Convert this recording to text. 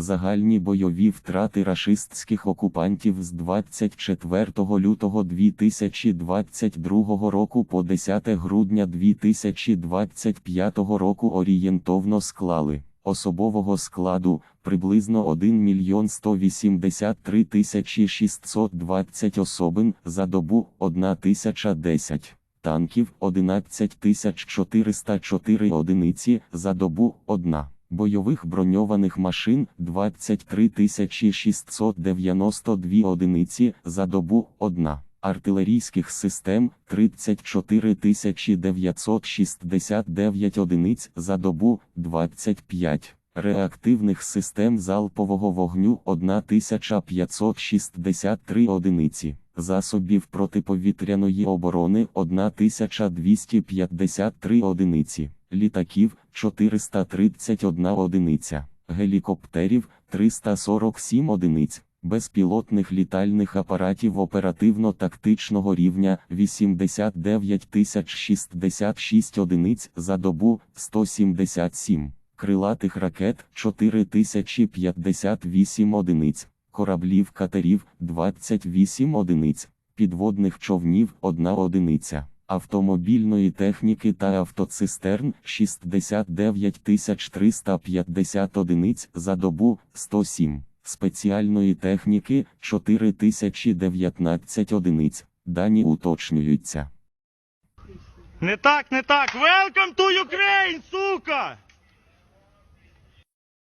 Загальні бойові втрати рашистських окупантів з 24 лютого 2022 року по 10 грудня 2025 року орієнтовно склали. Особового складу приблизно 1 мільйон 183 тисячі 620 особин за добу 1010 танків 11404 одиниці за добу 1, бойових броньованих машин 23692 одиниці за добу 1, артилерійських систем 34969 одиниць за добу 25. Реактивних систем залпового вогню 1563 одиниці, засобів протиповітряної оборони 1253 одиниці, літаків 431 одиниця, гелікоптерів 347 одиниць, безпілотних літальних апаратів оперативно-тактичного рівня 89 066 одиниць за добу 177 крилатих ракет 4058 одиниць, кораблів катерів 28 одиниць, підводних човнів 1 одиниця, автомобільної техніки та автоцистерн 69 350 одиниць за добу 107, спеціальної техніки 4019 одиниць, дані уточнюються. Не так, не так. Welcome to Ukraine, сука!